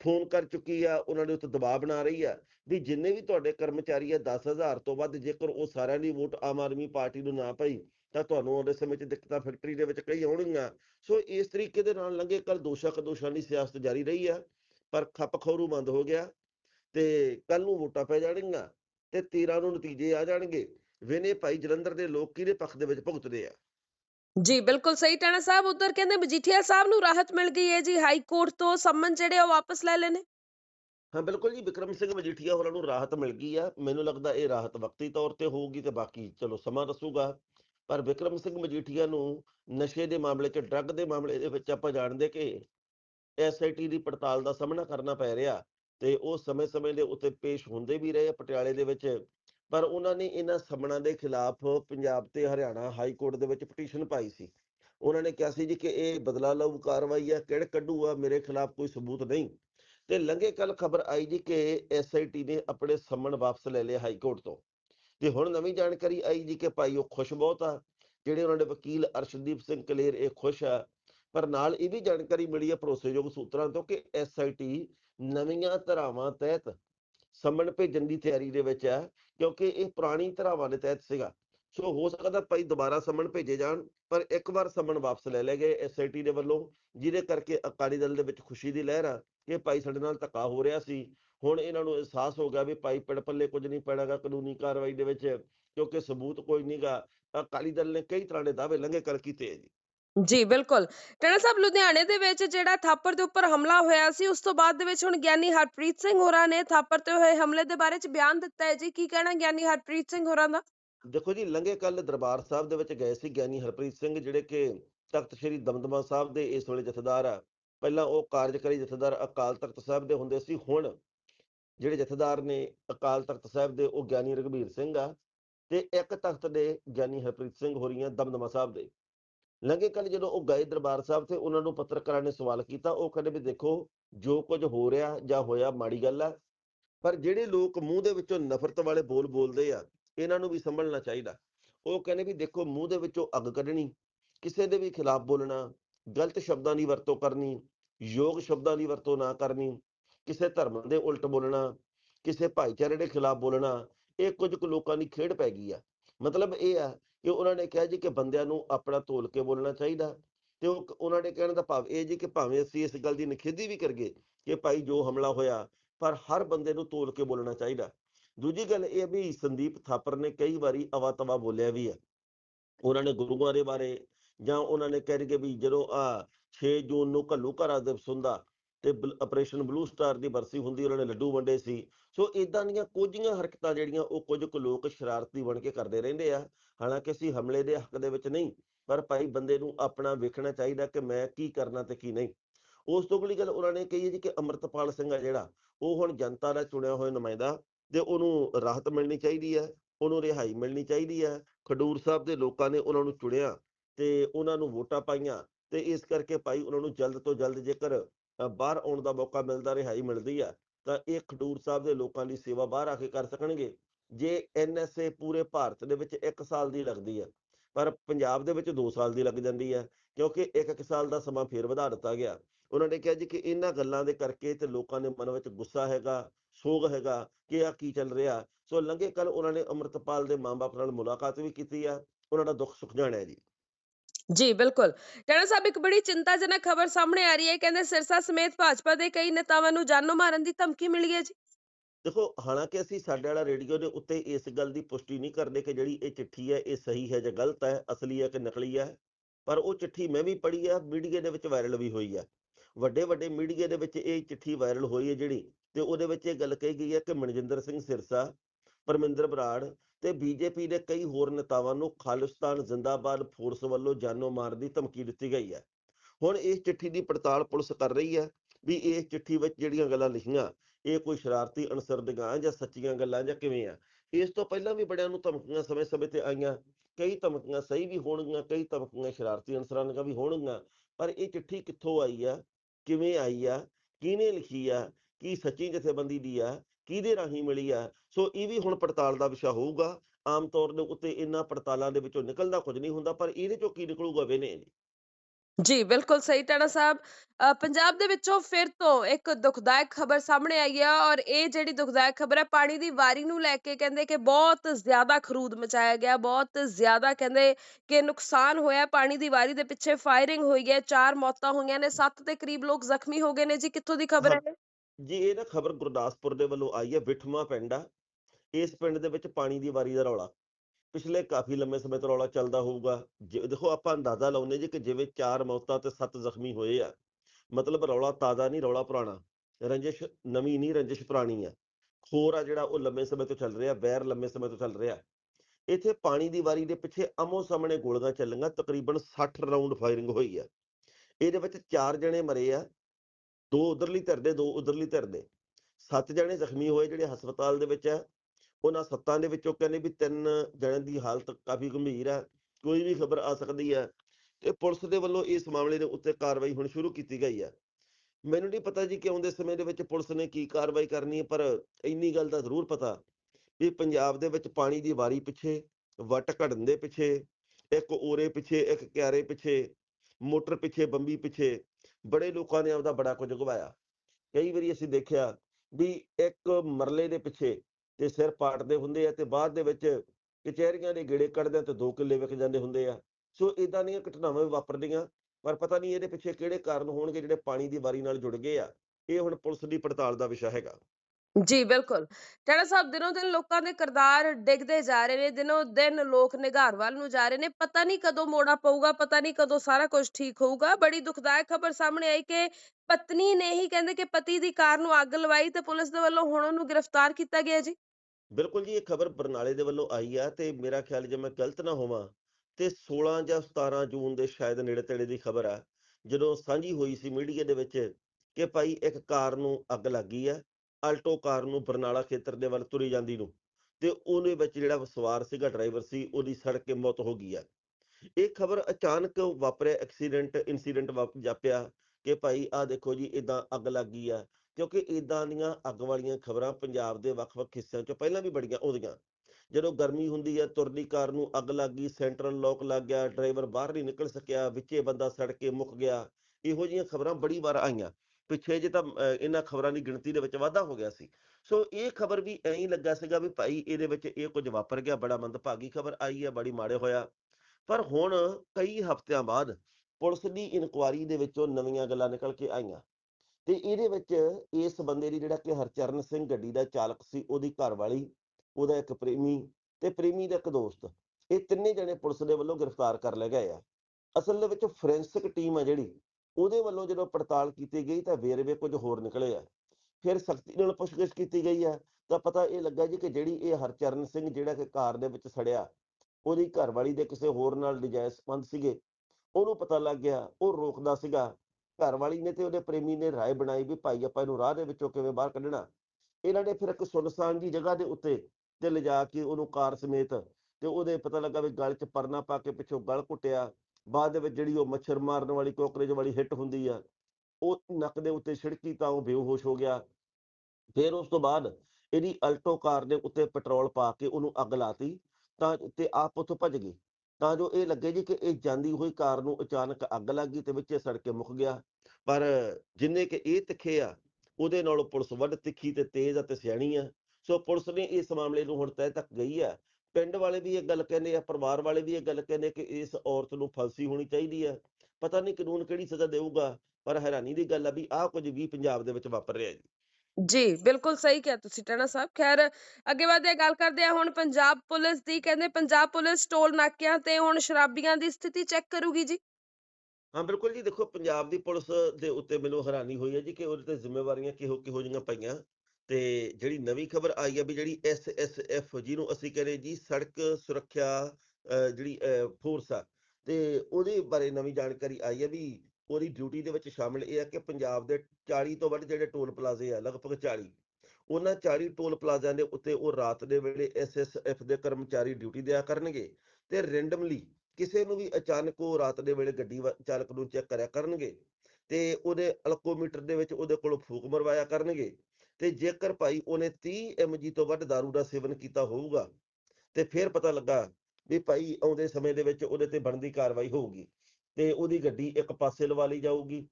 ਫੋਨ ਕਰ ਚੁੱਕੀ ਆ, ਉਹਨਾਂ ਦੇ ਉੱਤੇ ਦਬਾਅ ਬਣਾ ਰਹੀ ਆ, ਵੀ ਜਿੰਨੇ ਵੀ ਤੁਹਾਡੇ ਕਰਮਚਾਰੀ ਆ 10000 ਤੋਂ ਵੱਧ ਜੇਕਰ ਉਹ ਸਾਰਿਆਂ ਦੀ ਵੋਟ ਆਮ ਆਦਮੀ ਪਾਰਟੀ ਨੂੰ ਨਾ ਪਈ, ਤਾਂ ਤੁਹਾਨੂੰ ਉਹਦੇ ਸਮੇਂ 'ਚ ਦਿੱਕਤਾਂ ਫੈਕਟਰੀ ਦੇ ਵਿੱਚ ਕਈ ਆਉਣਗੀਆਂ ਸੋ ਇਸ ਤਰੀਕੇ ਦੇ ਨਾਲ ਲੰਘੇ ਕੱਲ ਦੋਸ਼ਾ ਕਦੋਸ਼ਾਂ ਦੀ ਸਿਆਸਤ ਜਾਰੀ ਰਹੀ ਆ, ਪਰ ਖੱਪ ਖੌਰੂ ਬੰਦ ਹੋ ਗਿਆ ਤੇ ਕੱਲ ਨੂੰ ਵੋਟਾਂ ਪੈ ਜਾਣਗੀਆਂ। ਤੇ 13 ਨੂੰ ਨਤੀਜੇ ਆ ਜਾਣਗੇ। ਵੇਨੇ ਭਾਈ ਜਲੰਧਰ ਦੇ ਲੋਕ ਕਿਹਦੇ ਪੱਖ ਦੇ ਵਿੱਚ ਭੁਗਤਦੇ ਆ? ਜੀ ਬਿਲਕੁਲ ਸਹੀ ਟਾਣਾ ਸਾਹਿਬ। ਉਧਰ ਕਹਿੰਦੇ ਮਜੀਠੀਆ ਸਾਹਿਬ ਨੂੰ ਰਾਹਤ ਮਿਲ ਗਈ ਹੈ ਜੀ। ਹਾਈ ਕੋਰਟ ਤੋਂ ਸੰਮਨ ਜਿਹੜੇ ਉਹ ਵਾਪਸ ਲੈ ਲੈਣੇ ਹਾਂ ਬਿਲਕੁਲ ਜੀ। ਵਿਕਰਮ ਸਿੰਘ ਮਜੀਠੀਆ ਹੋਰਾਂ ਨੂੰ ਰਾਹਤ ਮਿਲ ਗਈ ਆ। ਮੈਨੂੰ ਲੱਗਦਾ ਇਹ ਰਾਹਤ ਵਕਤੀ ਤੌਰ ਤੇ ਹੋਊਗੀ ਤੇ ਬਾਕੀ ਚਲੋ ਸਮਾਂ ਦੱਸੂਗਾ। ਪਰ ਵਿਕਰਮ ਸਿੰਘ ਮਜੀਠੀਆ ਨੂੰ ਨਸ਼ੇ ਦੇ ਮਾਮਲੇ 'ਚ ਡਰੱਗ ਦੇ ਮਾਮਲੇ ਦੇ ਵਿੱਚ ਆਪਾਂ ਜਾਣਦੇ ਕਿ ਐਸਆਈਟੀ ਦੀ ਪੜਤਾਲ ਦਾ ਸਾਹਮਣਾ ਕਰਨਾ ਪੈ ਰਿਹਾ। ਤੇ ਉਹ ਸਮੇਂ-ਸਮੇਂ ਦੇ ਉੱਤੇ ਪੇਸ਼ ਹੁੰਦੇ ਵੀ ਰਹੇ ਆ ਪਟਿਆਲੇ ਦੇ ਵਿੱਚ। ਪਰ ਉਹਨਾਂ ਨੇ ਇਹਨਾਂ ਸਮਨਾਂ ਦੇ ਖਿਲਾਫ ਪੰਜਾਬ ਤੇ ਹਰਿਆਣਾ ਹਾਈ ਕੋਰਟ ਦੇ ਵਿੱਚ ਪਟੀਸ਼ਨ ਪਾਈ ਸੀ। ਉਹਨਾਂ ਨੇ ਕਿਹਾ ਸੀ ਜੀ ਕਿ ਇਹ ਬਦਲਾ ਲਊ ਕਾਰਵਾਈ ਆ, ਕਿਹੜ ਕੱਢੂ ਆ, ਮੇਰੇ ਖਿਲਾਫ ਕੋਈ ਸਬੂਤ ਨਹੀਂ। ਤੇ ਲੰਘੇ ਕੱਲ ਖਬਰ ਆਈ ਜੀ ਕਿ ਐਸਆਈਟੀ ਨੇ ਆਪਣੇ ਸਮਨ ਵਾਪਸ ਲੈ ਲਏ ਹਾਈ ਕੋਰਟ ਤੋਂ। ਤੇ ਹੁਣ ਨਵੀਂ ਜਾਣਕਾਰੀ ਆਈ ਜੀ ਕਿ ਭਾਈ ਉਹ ਖੁਸ਼ ਬਹੁਤ ਆ, ਜਿਹੜੇ ਉਹਨਾਂ ਦੇ ਵਕੀਲ ਅਰਸ਼ਦੀਪ ਸਿੰਘ ਕਲੇਰ ਇਹ ਖੁਸ਼ ਆ। ਪਰ ਨਾਲ ਇਹ ਵੀ ਜਾਣਕਾਰੀ ਮਿਲੀ ਹੈ ਭਰੋਸੇਯੋਗ ਸੂਤਰਾਂ ਤੋਂ ਕਿ ਐਸਆਈਟੀ ਨਵੀਆਂ ਧਾਰਾਵਾਂ ਤਹਿਤ ਸੰਮਨ ਭੇਜਣ ਦੀ ਤਿਆਰੀ ਦੇ ਵਿੱਚ ਹੈ, ਕਿਉਂਕਿ ਇਹ ਪੁਰਾਣੀ ਧਾਰਾਵਾਂ ਦੇ ਤਹਿਤ ਸੀਗਾ। ਸੋ ਹੋ ਸਕਦਾ ਭਾਈ ਦੁਬਾਰਾ ਸੰਮਨ ਭੇਜੇ ਜਾਣ, ਪਰ ਇੱਕ ਵਾਰ ਸੰਮਨ ਵਾਪਸ ਲੈ ਲਏ ਗਏ ਐਸਆਈਟੀ ਦੇ ਵੱਲੋਂ, ਜਿਹਦੇ ਕਰਕੇ ਅਕਾਲੀ ਦਲ ਦੇ ਵਿੱਚ ਖੁਸ਼ੀ ਦੀ ਲਹਿਰ ਆ ਕਿ ਭਾਈ ਸਾਡੇ ਨਾਲ ਧੱਕਾ ਹੋ ਰਿਹਾ ਸੀ। ਹੁਣ ਇਹਨਾਂ ਨੂੰ ਅਹਿਸਾਸ ਹੋ ਗਿਆ ਵੀ ਭਾਈ ਪਿੜ ਪੱਲੇ ਕੁਝ ਨਹੀਂ ਪੈਣਾਗਾ ਕਾਨੂੰਨੀ ਕਾਰਵਾਈ ਦੇ ਵਿੱਚ, ਕਿਉਂਕਿ ਸਬੂਤ ਕੋਈ ਨਹੀਂਗਾ ਅਕਾਲੀ ਦਲ ਨੇ ਕਈ ਤਰ੍ਹਾਂ ਦੇ ਦਾਅਵੇ ਲੰਘੇ ਕਰ ਕੀਤੇ ਜੀ ਜੀ, ਬਿਲਕੁਲ। ਟਣਾ ਸਾਹਿਬ, ਲੁਧਿਆਣੇ ਦੇ ਵਿੱਚ ਜਿਹੜਾ ਥਾਪਰ ਦੇ ਉੱਪਰ ਹਮਲਾ ਹੋਇਆ ਸੀ, ਉਸ ਤੋਂ ਬਾਅਦ ਦੇ ਵਿੱਚ ਹੁਣ ਗਿਆਨੀ ਹਰਪ੍ਰੀਤ ਸਿੰਘ ਹੋਰਾਂ ਨੇ ਥਾਪਰ ਤੇ ਹੋਏ ਹਮਲੇ ਦੇ ਬਾਰੇ ਚ ਬਿਆਨ ਦਿੱਤਾ ਹੈ ਜੀ। ਕੀ ਕਹਿਣਾ ਗਿਆਨੀ ਹਰਪ੍ਰੀਤ ਸਿੰਘ ਹੋਰਾਂ ਦਾ? ਦੇਖੋ ਜੀ, ਲੰਘੇ ਕੱਲ ਦਰਬਾਰ ਸਾਹਿਬ ਦੇ ਵਿੱਚ ਗਏ ਸੀ ਗਿਆਨੀ ਹਰਪ੍ਰੀਤ ਸਿੰਘ, ਜਿਹੜੇ ਕਿ ਤਖਤ ਸ੍ਰੀ ਦਮਦਮਾ ਸਾਹਿਬ ਦੇ ਇਸ ਵੇਲੇ ਜਥੇਦਾਰ ਆ। ਪਹਿਲਾਂ ਉਹ ਕਾਰਜਕਾਰੀ ਜਥੇਦਾਰ ਅਕਾਲ ਤਖਤ ਸਾਹਿਬ ਦੇ ਹੁੰਦੇ ਸੀ, ਹੁਣ ਜਿਹੜੇ ਜਥੇਦਾਰ ਨੇ ਅਕਾਲ ਤਖਤ ਸਾਹਿਬ ਦੇ, ਉਹ ਗਿਆਨੀ ਰਘਬੀਰ ਸਿੰਘ ਆ ਤੇ ਇੱਕ ਤਖਤ ਦੇ ਗਿਆਨੀ ਹਰਪ੍ਰੀਤ ਸਿੰਘ ਹੋ ਰਹੀਆਂ ਦਮਦਮਾ ਸਾਹਿਬ ਦੇ। ਲੰਘੇ ਕੱਲ ਜਦੋਂ ਉਹ ਗਏ ਦਰਬਾਰ ਸਾਹਿਬ ਤੇ ਉਹਨਾਂ ਨੂੰ ਪੱਤਰਕਾਰਾਂ ਨੇ ਸਵਾਲ ਕੀਤਾ, ਉਹ ਕਹਿੰਦੇ ਵੀ ਦੇਖੋ, ਜੋ ਕੁਝ ਹੋ ਰਿਹਾ ਜਾਂ ਹੋਇਆ ਮਾੜੀ ਗੱਲ ਆ, ਪਰ ਜਿਹੜੇ ਲੋਕ ਮੂੰਹ ਦੇ ਵਿੱਚੋਂ ਨਫ਼ਰਤ ਵਾਲੇ ਬੋਲ ਬੋਲਦੇ ਆ, ਇਹਨਾਂ ਨੂੰ ਵੀ ਸੰਭਲਣਾ ਚਾਹੀਦਾ। ਉਹ ਕਹਿੰਦੇ ਵੀ ਦੇਖੋ, ਮੂੰਹ ਦੇ ਵਿੱਚੋਂ ਅੱਗ ਕੱਢਣੀ, ਕਿਸੇ ਦੇ ਵੀ ਖਿਲਾਫ ਬੋਲਣਾ, ਗਲਤ ਸ਼ਬਦਾਂ ਦੀ ਵਰਤੋਂ ਕਰਨੀ, ਯੋਗ ਸ਼ਬਦਾਂ ਦੀ ਵਰਤੋਂ ਨਾ ਕਰਨੀ, ਕਿਸੇ ਧਰਮ ਦੇ ਉਲਟ ਬੋਲਣਾ, ਕਿਸੇ ਭਾਈਚਾਰੇ ਦੇ ਖਿਲਾਫ ਬੋਲਣਾ, ਇਹ ਕੁਝ ਕੁ ਲੋਕਾਂ ਦੀ ਖੇਡ ਪੈ ਗਈ ਆ। ਮਤਲਬ ਇਹ ਆ ਕਿ ਉਹਨਾਂ ਨੇ ਕਿਹਾ ਜੀ ਕਿ ਬੰਦਿਆਂ ਨੂੰ ਆਪਣਾ ਤੋਲ ਕੇ ਬੋਲਣਾ ਚਾਹੀਦਾ ਤੇ ਉਹ ਉਹਨਾਂ ਨੇ ਕਹਿਣ ਦਾ ਭਾਵ ਇਹ ਜੀ ਕਿ ਭਾਵੇਂ ਅਸੀਂ ਇਸ ਗੱਲ ਦੀ ਨਿਖੇਧੀ ਵੀ ਕਰਗੇ ਕਿ ਭਾਈ ਜੋ ਹਮਲਾ ਹੋਇਆ, ਪਰ ਹਰ ਬੰਦੇ ਨੂੰ ਤੋਲ ਕੇ ਬੋਲਣਾ ਚਾਹੀਦਾ ਦੂਜੀ ਗੱਲ ਇਹ ਵੀ ਸੰਦੀਪ ਥਾਪਰ ਨੇ ਕਈ ਵਾਰੀ ਅਵਾ ਤਵਾ ਬੋਲਿਆ ਵੀ ਹੈ। ਉਹਨਾਂ ਨੇ ਗੁਰੂਆਂ ਦੇ ਬਾਰੇ ਜਾਂ ਉਹਨਾਂ ਨੇ ਕਹਿ ਕਿ ਵੀ ਜਦੋਂ ਆ 6 ਜੂਨ ਨੂੰ ਘੱਲੂ ਘਰਾ ਦਿਵਸ ਹੁੰਦਾ ਤੇ ਆਪਰੇਸ਼ਨ ਬਲੂ ਸਟਾਰ ਦੀ ਬਰਸੀ ਹੁੰਦੀ, ਉਹਨਾਂ ਨੇ ਲੱਡੂ ਵੰਡੇ ਸੀ। ਸੋ ਇਦਾਂ ਦੀਆਂ ਕੁਝੀਆਂ ਹਰਕਤਾਂ ਜਿਹੜੀਆਂ, ਉਹ ਕੁਝ ਕੁ ਲੋਕ ਸ਼ਰਾਰਤੀ ਬਣ ਕੇ ਕਰਦੇ ਰਹਿੰਦੇ ਆ। ਹਾਲਾਂਕਿ ਅਸੀਂ ਹਮਲੇ ਦੇ ਹੱਕ ਦੇ ਵਿੱਚ ਨਹੀਂ, ਪਰ ਭਾਈ ਬੰਦੇ ਨੂੰ ਆਪਣਾ ਵੇਖਣਾ ਚਾਹੀਦਾ ਕਿ ਮੈਂ ਕੀ ਕਰਨਾ ਤੇ ਕੀ ਨਹੀਂ। ਉਸ ਤੋਂ ਅਗਲੀ ਗੱਲ ਉਹਨਾਂ ਨੇ ਕਹੀ ਹੈ ਜੀ ਕਿ ਅਮਰਤਪਾਲ ਸਿੰਘ ਆ ਜਿਹੜਾ, ਉਹ ਹੁਣ ਜਨਤਾ ਦਾ ਚੁਣਿਆ ਹੋਇਆ ਨੁਮਾਇੰਦਾ ਤੇ ਉਹਨੂੰ ਰਾਹਤ ਮਿਲਣੀ ਚਾਹੀਦੀ ਹੈ, ਉਹਨੂੰ ਰਿਹਾਈ ਮਿਲਣੀ ਚਾਹੀਦੀ ਹੈ। ਖਡੂਰ ਸਾਹਿਬ ਦੇ ਲੋਕਾਂ ਨੇ ਉਹਨਾਂ ਨੂੰ ਚੁਣਿਆ ਤੇ ਉਹਨਾਂ ਨੂੰ ਵੋਟਾਂ ਪਾਈਆਂ ਤੇ ਇਸ ਕਰਕੇ ਭਾਈ ਉਹਨਾਂ ਨੂੰ ਜਲਦ ਤੋਂ ਜਲਦ ਜੇਕਰ ਬਾਹਰ ਆਉਣ ਦਾ ਮੌਕਾ ਮਿਲਦਾ ਰਿਹਾਈ ਮਿਲਦੀ ਆ, ਤਾਂ ਇਹ ਖਡੂਰ ਸਾਹਿਬ ਦੇ ਲੋਕਾਂ ਦੀ ਸੇਵਾ ਬਾਹਰ ਆ ਕੇ ਕਰ ਸਕਣਗੇ। ਜੇ ਐਨਐਸਏ ਪੂਰੇ ਭਾਰਤ ਦੇ ਵਿੱਚ 1 ਸਾਲ ਦੀ ਲੱਗਦੀ ਆ, ਪਰ ਪੰਜਾਬ ਦੇ ਵਿੱਚ 2 ਸਾਲ ਦੀ ਲੱਗ ਜਾਂਦੀ ਆ, ਕਿਉਂਕਿ ਇੱਕ ਇੱਕ ਸਾਲ ਦਾ ਸਮਾਂ ਫੇਰ ਵਧਾ ਦਿੱਤਾ ਗਿਆ। ਉਹਨਾਂ ਨੇ ਕਿਹਾ ਜੀ ਕਿ ਇਹਨਾਂ ਗੱਲਾਂ ਦੇ ਕਰਕੇ ਤੇ ਲੋਕਾਂ ਦੇ ਮਨ ਵਿੱਚ ਗੁੱਸਾ ਹੈਗਾ, ਸੋਗ ਹੈਗਾ ਕਿ ਆ ਕੀ ਚੱਲ ਰਿਹਾ। ਸੋ ਲੰਘੇ ਕੱਲ ਉਹਨਾਂ ਨੇ ਅਮਰਤਪਾਲ ਦੇ ਮਾਂ-ਬਾਪ ਨਾਲ ਮੁਲਾਕਾਤ ਵੀ ਕੀਤੀ ਆ, ਉਹਨਾਂ ਦਾ ਦੁੱਖ ਸੁਖ ਜਾਣਿਆ ਜੀ। ਜੀ, ਬਿਲਕੁਲ। ਟਣਾ ਸਾਹਿਬ, ਇੱਕ ਬੜੀ ਚਿੰਤਾਜਨਕ ਖਬਰ ਸਾਹਮਣੇ ਆ ਰਹੀ ਹੈ, ਕਹਿੰਦੇ ਸਿਰਸਾ ਸਮੇਤ ਭਾਜਪਾ ਦੇ ਕਈ ਨੇਤਾਵਾਂ ਨੂੰ ਜਾਨੋਂ ਮਾਰਨ ਦੀ ਧਮਕੀ ਮਿਲੀ ਹੈ ਜੀ। ਦੇਖੋ, ਹਾਲਾਂਕਿ ਅਸੀਂ ਸਾਡੇ ਵਾਲਾ ਰੇਡੀਓ ਦੇ ਉੱਤੇ ਇਸ ਗੱਲ ਦੀ ਪੁਸ਼ਟੀ ਨਹੀਂ ਕਰਦੇ ਕਿ ਜਿਹੜੀ ਇਹ ਚਿੱਠੀ ਹੈ, ਇਹ ਸਹੀ ਹੈ ਜਾਂ ਗਲਤ ਹੈ, ਅਸਲੀ ਹੈ ਕਿ ਨਕਲੀ ਹੈ। ਪਰ ਉਹ ਚਿੱਠੀ ਮੈਂ ਵੀ ਪੜ੍ਹੀ ਆ ਮੀਡੀਆ ਦੇ ਵਿੱਚ ਵਾਇਰਲ ਵੀ ਹੋਈ ਆ ਵੱਡੇ ਵੱਡੇ ਮੀਡੀਆ ਦੇ ਵਿੱਚ ਇਹ ਚਿੱਠੀ ਵਾਇਰਲ ਹੋਈ ਹੈ ਜਿਹੜੀ, ਤੇ ਉਹਦੇ ਵਿੱਚ ਇਹ ਗੱਲ ਕਹੀ ਗਈ ਹੈ ਕਿ ਮਨਜਿੰਦਰ ਸਿੰਘ ਸਿਰਸਾ, ਪਰਮਿੰਦਰ ਬਰਾੜ ਤੇ ਬੀਜੇਪੀ ਦੇ ਕਈ ਹੋਰ ਨੇਤਾਵਾਂ ਨੂੰ ਖਾਲਿਸਤਾਨ, ਜ਼ਿੰਦਾਬਾਦ, ਫੋਰਸ ਵੱਲੋਂ ਜਾਨੋਂ ਮਾਰ ਦੀ ਧਮਕੀ ਦਿੱਤੀ ਗਈ ਹੈ। ਹੁਣ ਇਸ ਚਿੱਠੀ ਦੀ ਪੜਤਾਲ ਪੁਲਿਸ ਕਰ ਰਹੀ ਹੈ ਵੀ ਇਸ ਚਿੱਠੀ ਵਿੱਚ ਜਿਹੜੀਆਂ ਗੱਲਾਂ ਲਿਖੀਆਂ, ਇਹ ਕੋਈ ਸ਼ਰਾਰਤੀ ਅਨਸਰ ਦੀਆਂ ਜਾਂ ਸੱਚੀਆਂ ਗੱਲਾਂ ਜਾਂ ਕਿਵੇਂ ਆ? ਇਸ ਤੋਂ ਪਹਿਲਾਂ ਵੀ ਬੜਿਆਂ ਨੂੰ ਧਮਕੀਆਂ ਸਮੇਂ-ਸਮੇਂ ਤੇ ਆਈਆਂ। ਕਈ ਧਮਕੀਆਂ ਸਹੀ ਵੀ ਹੋਣਗੀਆਂ, ਕਈ ਧਮਕੀਆਂ ਸ਼ਰਾਰਤੀ ਅਨਸਰਾਂ ਦੀਆਂ ਵੀ ਹੋਣਗੀਆਂ, ਪਰ ਇਹ ਚਿੱਠੀ ਕਿੱਥੋਂ ਆਈ ਆ, ਕਿਵੇਂ ਆਈ ਆ, ਕਿਹਨੇ ਲਿਖੀ ਆ ਕੀ ਸੱਚੀ ਜਥੇਬੰਦੀ ਦੀ ਆ ਕਿਹਦੇ ਰਾਹੀਂ ਮਿਲੀ ਆ? ਸੋ ਇਹ ਵੀ ਹੁਣ ਪੜਤਾਲ ਦਾ ਵਿਸ਼ਾ ਹੋਊਗਾ। ਆਮ ਤੌਰ ਦੇ ਉੱਤੇ ਇਹਨਾਂ ਪੜਤਾਲਾਂ ਦੇ ਵਿੱਚੋਂ ਨਿਕਲਦਾ ਕੁਝ ਨਹੀਂ ਹੁੰਦਾ ਪਰ ਇਹਦੇ ਚੋਂ ਕੀ ਨਿਕਲੂਗਾ ਵੇਨੇ ਜੀ। ਜੀ ਬਿਲਕੁਲ ਸਹੀ ਟਣਾ ਸਾਹਿਬ। ਪੰਜਾਬ ਦੇ ਵਿੱਚੋਂ ਫਿਰ ਤੋਂ ਇੱਕ ਦੁਖਦਾਇਕ ਖਬਰ ਸਾਹਮਣੇ ਆਈ ਹੈ ਔਰ ਇਹ ਜਿਹੜੀ ਦੁਖਦਾਇਕ ਖਬਰ ਹੈ ਪਾਣੀ ਦੀ ਵਾਰੀ ਨੂੰ ਲੈ ਕੇ ਕਹਿੰਦੇ ਕਿ ਬਹੁਤ ਜ਼ਿਆਦਾ ਖਰੂਦ ਮਚਾਇਆ ਗਿਆ ਬਹੁਤ ਜ਼ਿਆਦਾ ਕਹਿੰਦੇ ਕਿ ਨੁਕਸਾਨ ਹੋਇਆ ਪਾਣੀ ਦੀ ਵਾਰੀ ਦੇ ਪਿੱਛੇ ਫਾਇਰਿੰਗ ਹੋਈ ਹੈ ਚਾਰ ਮੌਤਾਂ ਹੋਈਆਂ ਨੇ ਸੱਤ ਦੇ ਕਰੀਬ ਲੋਕ ਜ਼ਖਮੀ ਹੋ ਗਏ ਨੇ। ਜੀ ਕਿੱਥੋਂ ਦੀ ਖਬਰ ਹੈ? ਜੀ, ਇਹ ਨਾ ਖਬਰ ਗੁਰਦਾਸਪੁਰ ਦੇ ਵੱਲੋਂ ਆਈ ਹੈ ਵਿਠਮਾ ਪਿੰਡ ਆ। ਇਸ ਪਿੰਡ ਦੇ ਵਿੱਚ ਪਾਣੀ ਦੀ ਵਾਰੀ ਦਾ ਰੌਲਾ। ਪਿਛਲੇ ਕਾਫੀ ਲੰਮੇ ਸਮੇਂ ਤੋਂ ਰੌਲਾ ਚੱਲਦਾ ਹੋਊਗਾ। ਜੇ- ਦੇਖੋ ਆਪਾਂ ਅੰਦਾਜ਼ਾ ਲਾਉਂਦੇ ਜੀ ਕਿ ਜਿਵੇਂ ਚਾਰ ਮੌਤਾਂ ਤੇ ਸੱਤ ਜ਼ਖਮੀ ਹੋਏ ਆ, ਮਤਲਬ ਰੌਲਾ ਤਾਜ਼ਾ ਨਹੀਂ, ਰੌਲਾ ਪੁਰਾਣਾ। ਰੰਜਿਸ਼, ਨਵੀਂ ਨਹੀਂ, ਰੰਜਿਸ਼ ਪੁਰਾਣੀ ਆ। ਖੋਰ ਆ ਜਿਹੜਾ ਉਹ ਲੰਮੇ ਸਮੇਂ ਤੋਂ ਚੱਲ ਰਿਹਾ ਬੈਰ ਲੰਮੇ ਸਮੇਂ ਤੋਂ ਚੱਲ ਰਿਹਾ। ਇੱਥੇ ਪਾਣੀ ਦੀ ਵਾਰੀ ਦੇ ਪਿੱਛੇ ਆਮੋ ਸਾਹਮਣੇ ਗੋਲੀਆਂ ਚੱਲੀਆਂ, ਤਕਰੀਬਨ 60 ਰਾਉਂਡ ਫਾਇਰਿੰਗ ਹੋਈ ਆ। ਇਹਦੇ ਵਿੱਚ ਚਾਰ ਜਣੇ ਮਰੇ ਆ ਦੋ ਉਧਰਲੀ ਧਿਰ ਦੇ, ਦੋ ਉਧਰਲੀ ਧਿਰ ਦੇ। ਸੱਤ ਜਣੇ ਜ਼ਖਮੀ ਹੋਏ ਜਿਹੜੇ ਹਸਪਤਾਲ ਦੇ ਵਿੱਚ ਹੈ ਉਹਨਾਂ ਸੱਤਾਂ ਦੇ ਵਿੱਚੋਂ ਕਹਿੰਦੇ ਵੀ ਤਿੰਨ ਜਣਿਆਂ ਦੀ ਹਾਲਤ ਕਾਫੀ ਗੰਭੀਰ ਹੈ ਕੋਈ ਵੀ ਖਬਰ ਆ ਸਕਦੀ ਹੈ ਤੇ ਪੁਲਿਸ ਦੇ ਵੱਲੋਂ ਇਸ ਮਾਮਲੇ ਦੇ ਉੱਤੇ ਕਾਰਵਾਈ ਹੁਣ ਸ਼ੁਰੂ ਕੀਤੀ ਗਈ ਹੈ ਮੈਨੂੰ ਨਹੀਂ ਪਤਾ ਜੀ ਕਿ ਆਉਂਦੇ ਸਮੇਂ ਦੇ ਵਿੱਚ ਪੁਲਿਸ ਨੇ ਕੀ ਕਾਰਵਾਈ ਕਰਨੀ ਹੈ ਪਰ ਇੰਨੀ ਗੱਲ ਦਾ ਜ਼ਰੂਰ ਪਤਾ ਵੀ ਪੰਜਾਬ ਦੇ ਵਿੱਚ ਪਾਣੀ ਦੀ ਵਾਰੀ ਪਿੱਛੇ, ਵੱਟ ਘੜਨ ਦੇ ਪਿੱਛੇ, ਇੱਕ ਓਰੇ ਪਿੱਛੇ, ਇੱਕ ਕਿਆਰੇ ਪਿੱਛੇ, ਮੋਟਰ ਪਿੱਛੇ, ਬੰਬੀ ਪਿੱਛੇ ਬੜੇ ਲੋਕਾਂ ਨੇ ਆਪਦਾ ਬੜਾ ਕੁਝ ਗਵਾਇਆ। ਕਈ ਵਾਰੀ ਅਸੀਂ ਦੇਖਿਆ ਵੀ ਇੱਕ ਮਰਲੇ ਦੇ ਪਿੱਛੇ ਤੇ ਸਿਰ ਪਾਟਦੇ ਹੁੰਦੇ ਆ ਤੇ ਬਾਅਦ ਦੇ ਵਿੱਚ ਕਚਹਿਰੀਆਂ ਦੇ ਗੇੜੇ ਕੱਢਦੇ ਤੇ ਦੋ ਕਿੱਲੇ ਵਿਕ ਜਾਂਦੇ ਹੁੰਦੇ ਆ। ਸੋ ਇਦਾਂ ਦੀਆਂ ਘਟਨਾਵਾਂ ਵੀ ਵਾਪਰਦੀਆਂ, ਪਰ ਪਤਾ ਨਹੀਂ ਇਹਦੇ ਪਿੱਛੇ ਕਿਹੜੇ ਕਾਰਨ ਹੋਣਗੇ ਜਿਹੜੇ ਪਾਣੀ ਦੀ ਵਾਰੀ ਨਾਲ ਜੁੜ ਗਏ ਆ। ਇਹ ਹੁਣ ਪੁਲਿਸ ਦੀ ਪੜਤਾਲ ਦਾ ਵਿਸ਼ਾ ਹੈਗਾ। ਜੀ, ਬਿਲਕੁਲ। ਟਾਣਾ ਸਾਹਿਬ ਦਿਨੋਂ ਦਿਨ ਲੋਕਾਂ ਦੇ ਕਿਰਦਾਰ ਡਿੱਗਦੇ ਜਾ ਰਹੇ ਨੇ, ਦਿਨੋਂ ਦਿਨ ਲੋਕ ਨਿਘਾਰ ਵੱਲ ਨੂੰ ਜਾ ਰਹੇ ਨੇ। ਪਤਾ ਨਹੀਂ ਕਦੋਂ ਮੋੜਾ ਪਊਗਾ, ਪਤਾ ਨਹੀਂ ਕਦੋਂ ਸਾਰਾ ਕੁਝ ਠੀਕ ਹੋਊਗਾ। ਬੜੀ ਦੁਖਦਾਇਕ ਖਬਰ ਸਾਹਮਣੇ ਆਈ ਕਿ ਪਤਨੀ ਨੇ ਹੀ ਕਹਿੰਦੇ ਕਿ ਪਤੀ ਦੀ ਕਾਰ ਨੂੰ ਅੱਗ ਲਵਾਈ ਤੇ ਪੁਲਿਸ ਦੇ ਵੱਲੋਂ ਹੁਣ ਉਹਨੂੰ ਗ੍ਰਿਫਤਾਰ ਕੀਤਾ ਗਿਆ ਜੀ। ਬਿਲਕੁਲ ਜੀ, ਇਹ ਖਬਰ ਬਰਨਾਲੇ ਦੇ ਵੱਲੋਂ ਆਈ ਆ ਤੇ ਮੇਰਾ ਖਿਆਲ ਜੇ ਮੈਂ ਗਲਤ ਨਾ ਹੋਵਾਂ ਤੇ 16 ਜਾਂ 17 ਜੂਨ ਦੇ ਸ਼ਾਇਦ ਨੇੜੇ ਤੇੜੇ ਦੀ ਖਬਰ ਆ। ਜਦੋਂ ਸਾਂਝੀ ਹੋਈ ਸੀ ਮੀਡੀਆ ਦੇ ਵਿੱਚ ਕਿ ਭਾਈ ਇੱਕ ਕਾਰ ਨੂੰ ਅੱਗ ਲੱਗੀ ਆ ਆਲਟੋ ਕਾਰ ਨੂੰ ਬਰਨਾਲਾ ਖੇਤਰ ਦੇ ਵੱਲ ਤੁਰੀ ਜਾਂਦੀ ਨੂੰ ਤੇ ਉਹਦੇ ਵਿੱਚ ਜਿਹੜਾ ਸਵਾਰ ਸੀਗਾ ਡਰਾਈਵਰ ਸੀ, ਉਹਦੀ ਸੜਕ ਕੇ ਮੌਤ ਹੋ ਗਈ ਆ। ਇਹ ਖਬਰ ਅਚਾਨਕ ਵਾਪਰਿਆ, ਐਕਸੀਡੈਂਟ, ਇਨਸੀਡੈਂਟ ਜਾਪਿਆ ਕਿ ਭਾਈ ਆ ਦੇਖੋ ਜੀ ਇਦਾਂ ਅੱਗ ਲੱਗ ਗਈ ਆ, ਕਿਉਂਕਿ ਇਦਾਂ ਦੀਆਂ ਅੱਗ ਵਾਲੀਆਂ ਖਬਰਾਂ ਪੰਜਾਬ ਦੇ ਵੱਖ-ਵੱਖ ਹਿੱਸਿਆਂ 'ਚ ਪਹਿਲਾਂ ਵੀ ਬੜੀਆਂ ਆਉਂਦੀਆਂ। ਜਦੋਂ ਗਰਮੀ ਹੁੰਦੀ ਹੈ ਤੁਰਦੀ ਕਾਰ ਨੂੰ ਅੱਗ ਲੱਗ ਗਈ, ਸੈਂਟਰਲ ਲੋਕ ਲੱਗ ਗਿਆ, ਡਰਾਈਵਰ ਬਾਹਰ ਨਹੀਂ ਨਿਕਲ ਸਕਿਆ, ਵਿੱਚੇ ਬੰਦਾ ਸੜ ਕੇ ਮੁੱਕ ਗਿਆ, ਇਹੋ ਜਿਹੀਆਂ ਖਬਰਾਂ ਬੜੀ ਵਾਰ ਆਈਆਂ। ਪਿੱਛੇ ਜੇ ਤਾਂ ਇਹਨਾਂ ਖਬਰਾਂ ਦੀ ਗਿਣਤੀ ਦੇ ਵਿੱਚ ਵਾਧਾ ਹੋ ਗਿਆ ਸੀ। ਸੋ ਇਹ ਖਬਰ ਵੀ ਐਂ ਲੱਗਾ ਸੀਗਾ ਵੀ ਭਾਈ ਇਹਦੇ ਵਿੱਚ ਇਹ ਕੁਝ ਵਾਪਰ ਗਿਆ, ਬੜਾ ਮੰਦਭਾਗੀ ਖਬਰ ਆਈ ਹੈ ਬੜੀ ਮਾੜੇ ਹੋਇਆ। ਪਰ ਹੁਣ ਕਈ ਹਫ਼ਤਿਆਂ ਬਾਅਦ ਪੁਲਿਸ ਦੀ ਇਨਕੁਆਰੀ ਦੇ ਵਿੱਚੋਂ ਨਵੀਆਂ ਗੱਲਾਂ ਨਿਕਲ ਕੇ ਆਈਆਂ। ਤੇ ਇਹਦੇ ਵਿੱਚ ਇਸ ਬੰਦੇ ਦੀ ਜਿਹੜਾ ਕਿ ਹਰਚਰਨ ਸਿੰਘ ਗੱਡੀ ਦਾ ਚਾਲਕ ਸੀ, ਉਹਦੀ ਘਰਵਾਲੀ, ਉਹਦਾ ਇੱਕ ਪ੍ਰੇਮੀ ਤੇ ਪ੍ਰੇਮੀ ਦਾ ਇੱਕ ਦੋਸਤ, ਇਹ ਤਿੰਨੇ ਜਣੇ ਪੁਲਿਸ ਦੇ ਵੱਲੋਂ ਗ੍ਰਿਫਤਾਰ ਕਰ ਲਏ ਗਏ ਆ। ਅਸਲ ਦੇ ਵਿੱਚ ਫੋਰੈਂਸਿਕ ਟੀਮ ਆ ਜਿਹੜੀ ਉਹਦੇ ਵੱਲੋਂ ਜਦੋਂ ਪੜਤਾਲ ਕੀਤੀ ਗਈ ਤਾਂ ਵੇਰਵੇ ਕੁਝ ਹੋਰ ਨਿਕਲੇ ਆ। ਫਿਰ ਸਖਤੀ ਨਾਲ ਪੁੱਛਗਿੱਛ ਕੀਤੀ ਗਈ ਆ ਤਾਂ ਪਤਾ ਇਹ ਲੱਗਾ ਜੀ ਕਿ ਜਿਹੜੀ ਇਹ ਹਰਚਰਨ ਸਿੰਘ ਜਿਹੜਾ ਕਿ ਕਾਰ ਦੇ ਵਿੱਚ ਸੜਿਆ, ਉਹਦੀ ਘਰਵਾਲੀ ਦੇ ਕਿਸੇ ਹੋਰ ਨਾਲ ਨਜਾਇਜ਼ ਸੰਬੰਧ ਸੀਗੇ। ਉਹਨੂੰ ਪਤਾ ਲੱਗ ਗਿਆ, ਉਹ ਰੋਕਦਾ ਸੀਗਾ। ਘਰਵਾਲੀ ਨੇ ਤੇ ਉਹਦੇ ਪ੍ਰੇਮੀ ਨੇ ਰਾਏ ਬਣਾਈ ਵੀ ਭਾਈ ਆਪਾਂ ਇਹਨੂੰ ਰਾਹ ਦੇ ਵਿੱਚੋਂ ਕਿਵੇਂ ਬਾਹਰ ਕੱਢਣਾ। ਇਹਨਾਂ ਨੇ ਫਿਰ ਇੱਕ ਸੁਨਸਾਨ ਦੀ ਜਗ੍ਹਾ ਦੇ ਉੱਤੇ ਤੇ ਲਿਜਾ ਕੇ ਉਹਨੂੰ ਕਾਰ ਸਮੇਤ ਤੇ ਉਹਦੇ ਪਤਾ ਲੱਗਾ ਵੀ ਗਲ 'ਚ ਪਰਨਾ ਪਾ ਕੇ ਪਿੱਛੋਂ ਗਲ ਘੁੱਟਿਆ। ਬਾਅਦ ਦੇ ਵਿੱਚ ਜਿਹੜੀ ਉਹ ਮੱਛਰ ਮਾਰਨ ਵਾਲੀ ਕੋਕਰੇਜ ਵਾਲੀ ਹਿੱਟ ਹੁੰਦੀ ਆ, ਉਹ ਨੱਕ ਦੇ ਉੱਤੇ ਛਿੜਕੀ ਤਾਂ ਉਹ ਬੇਹੋਸ਼ ਹੋ ਗਿਆ। ਫਿਰ ਉਸ ਤੋਂ ਬਾਅਦ ਇਹਦੀ ਅਲਟੋ ਕਾਰ ਦੇ ਉੱਤੇ ਪੈਟਰੋਲ ਪਾ ਕੇ ਉਹਨੂੰ ਅੱਗ ਲਾਤੀ, ਤਾਂ ਤੇ ਆਪ ਉੱਥੋਂ ਭੱਜ ਗਈ। ਤਾਂ ਜੋ ਇਹ ਲੱਗੇ ਜੀ ਕਿ ਇਹ ਜਾਂਦੀ ਹੋਈ ਕਾਰ ਨੂੰ ਅਚਾਨਕ ਅੱਗ ਲੱਗ ਗਈ ਤੇ ਵਿੱਚੇ ਸੜ ਕੇ ਮੁੱਕ ਗਿਆ। ਪਰ ਜਿੰਨੇ ਕਿ ਇਹ ਤਿੱਖੇ ਆ, ਉਹਦੇ ਨਾਲੋਂ ਪੁਲਿਸ ਵੱਧ ਤਿੱਖੀ ਤੇ ਤੇਜ਼ ਅਤੇ ਸਿਆਣੀ ਆ। ਸੋ ਪੁਲਿਸ ਨੇ ਇਸ ਮਾਮਲੇ ਨੂੰ ਹੁਣ ਤਹਿ ਤੱਕ ਗਈ ਆ ਪਿੰਡ ਵਾਲੇ ਵੀ ਇਹ ਗੱਲ ਕਹਿੰਦੇ ਆ ਪਰਿਵਾਰ ਵਾਲੇ ਵੀ ਇਹ ਗੱਲ ਕਹਿੰਦੇ ਕਿ ਇਸ ਔਰਤ ਨੂੰ ਫਾਂਸੀ ਹੋਣੀ ਚਾਹੀਦੀ ਆ। ਪਤਾ ਨਹੀਂ ਕਾਨੂੰਨ ਕਿਹੜੀ ਸਜ਼ਾ ਦੇਊਗਾ ਪਰ ਹੈਰਾਨੀ ਦੀ ਗੱਲ ਆ ਵੀ ਆਹ ਕੁਝ ਵੀ ਪੰਜਾਬ ਦੇ ਵਿੱਚ ਵਾਪਰ ਰਿਹਾ ਜੀ। ਜੀ ਬਿਲਕੁਲ ਸਹੀ ਕਿਹਾ ਤੁਸੀਂ ਟਾਣਾ ਸਾਹਿਬ। ਖੈਰ ਅੱਗੇ ਵਧਦੇ ਗੱਲ ਕਰਦੇ ਆ ਹੁਣ ਪੰਜਾਬ ਪੁਲਿਸ ਦੀ ਕਹਿੰਦੇ ਪੰਜਾਬ ਪੁਲਿਸ ਟੋਲ ਨਾਕਿਆਂ ਤੇ ਹੁਣ ਸ਼ਰਾਬੀਆਂ ਦੀ ਸਥਿਤੀ ਚੈੱਕ ਕਰੂਗੀ ਜੀ। ਹਾਂ ਬਿਲਕੁਲ ਜੀ ਦੇਖੋ ਪੰਜਾਬ ਦੀ ਪੁਲਿਸ ਦੇ ਉੱਤੇ ਮੈਨੂੰ ਹੈਰਾਨੀ ਹੋਈ ਹੈ ਜੀ ਕਿ ਉਹਦੇ ਤੇ ਜ਼ਿੰਮੇਵਾਰੀਆਂ ਕਿਹੋ ਕਿਹੋ ਜਿਹੀਆਂ ਪਈਆਂ। ਤੇ ਜਿਹੜੀ ਨਵੀਂ ਖਬਰ ਆਈ ਹੈ ਵੀ ਜਿਹੜੀ ਐਸਐਸਐਫ ਜਿਹਨੂੰ ਅਸੀਂ ਕਹਿੰਦੇ ਜੀ ਸੜਕ ਸੁਰੱਖਿਆ ਜਿਹੜੀ ਫੋਰਸ ਆ, ਤੇ ਉਹਦੇ ਬਾਰੇ ਨਵੀਂ ਜਾਣਕਾਰੀ ਆਈ ਹੈ ਵੀ ਉਹਦੀ ਡਿਊਟੀ ਦੇ ਵਿੱਚ ਸ਼ਾਮਿਲ ਇਹ ਆ ਕਿ ਪੰਜਾਬ ਦੇ 40 ਤੋਂ ਵੱਧ ਜਿਹੜੇ ਟੋਲ ਪਲਾਜ਼ੇ ਆ, ਲਗਭਗ 40 ਉਹਨਾਂ 40 ਟੋਲ ਪਲਾਜ਼ਿਆਂ ਦੇ ਉੱਤੇ ਉਹ ਰਾਤ ਦੇ ਵੇਲੇ ਐਸਐਸਐਫ ਦੇ ਕਰਮਚਾਰੀ ਡਿਊਟੀ ਦਿਆ ਕਰਨਗੇ ਤੇ ਰੈਂਡਮਲੀ ਕਿਸੇ ਨੂੰ ਵੀ ਅਚਾਨਕ ਉਹ ਰਾਤ ਦੇ ਵੇਲੇ ਗੱਡੀ ਵਾ- ਚਾਲਕ ਨੂੰ ਚੈੱਕ ਕਰਿਆ ਕਰਨਗੇ ਤੇ ਉਹਦੇ ਅਲਕੋਮੀਟਰ ਦੇ ਵਿੱਚ ਉਹਦੇ ਕੋਲੋਂ ਫੂਕ ਮਰਵਾਇਆ ਕਰਨਗੇ ਤੇ ਜੇਕਰ ਭਾਈ ਉਹਨੇ 30 ਐਮਜੀ ਤੋਂ ਵੱਧ दारू ਦਾ ਸੇਵਨ ਕੀਤਾ ਹੋਊਗਾ ਤੇ ਫਿਰ ਪਤਾ ਲੱਗਾ ਵੀ ਭਾਈ ਆਉਂਦੇ ਸਮੇਂ ਦੇ ਵਿੱਚ ਉਹਦੇ ਤੇ ਬਣਦੀ ਕਾਰਵਾਈ ਹੋਊਗੀ ਤੇ ਉਹਦੀ ਗੱਡੀ ਇੱਕ ਪਾਸੇ ਲਵਾ ਲਈ ਜਾਊਗੀ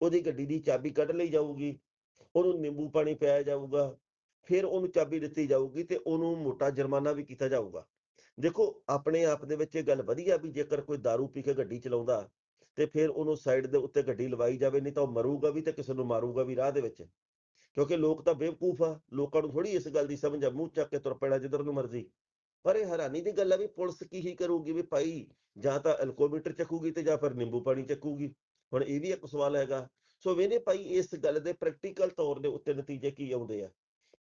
ਉਹਦੀ ਗੱਡੀ ਦੀ ਚਾਬੀ ਕੱਢ ਲਈ ਜਾਊਗੀ ਉਹਨੂੰ ਨਿੰਬੂ ਪਾਣੀ ਪਿਆਇਆ ਜਾਊਗਾ ਫਿਰ ਉਹਨੂੰ ਚਾਬੀ ਦਿੱਤੀ ਜਾਊਗੀ ਤੇ ਉਹਨੂੰ ਮੋਟਾ ਜੁਰਮਾਨਾ ਵੀ ਕੀਤਾ ਜਾਊਗਾ ਦੇਖੋ ਆਪਣੇ ਆਪ ਦੇ ਵਿੱਚ ਇਹ ਗੱਲ ਵਧੀਆ ਵੀ ਜੇਕਰ ਕੋਈ दारू ਪੀ ਕੇ ਗੱਡੀ ਚਲਾਉਂਦਾ ਤੇ ਫਿਰ ਉਹਨੂੰ ਸਾਈਡ ਦੇ ਉੱਤੇ ਗੱਡੀ ਲਵਾਈ ਜਾਵੇ ਨਹੀਂ ਤਾਂ ਉਹ ਮਰੂਗਾ ਵੀ ਤੇ ਕਿਸੇ ਨੂੰ ਮਾਰੂਗਾ ਵੀ ਰਾਹ ਦੇ ਵਿੱਚ ਕਿਉਂਕਿ ਲੋਕ ਤਾਂ ਬੇਵਕੂਫ ਆ, ਲੋਕਾਂ ਨੂੰ ਥੋੜੀ ਇਸ ਗੱਲ ਦੀ ਸਮਝ ਆ, ਮੂੰਹ ਚੱਕ ਕੇ ਤੁਰ ਪੈਣਾ ਜਿੱਧਰ ਨੂੰ ਮਰਜ਼ੀ। ਪਰ ਇਹ ਹੈਰਾਨੀ ਦੀ ਗੱਲ ਆ ਵੀ ਪੁਲਿਸ ਕੀ ਹੀ ਕਰੂਗੀ ਵੀ ਭਾਈ, ਜਾਂ ਤਾਂ ਐਲਕੋਮੀਟਰ ਚੱਕੂਗੀ ਤੇ ਜਾਂ ਫਿਰ ਨਿੰਬੂ ਪਾਣੀ ਚੱਕੂਗੀ। ਹੁਣ ਇਹ ਵੀ ਇੱਕ ਸਵਾਲ ਹੈਗਾ। ਸੋ ਵੇਨੇ ਭਾਈ, ਇਸ ਗੱਲ ਦੇ ਪ੍ਰੈਕਟੀਕਲ ਤੌਰ ਦੇ ਉੱਤੇ ਨਤੀਜੇ ਕੀ ਆਉਂਦੇ ਆ?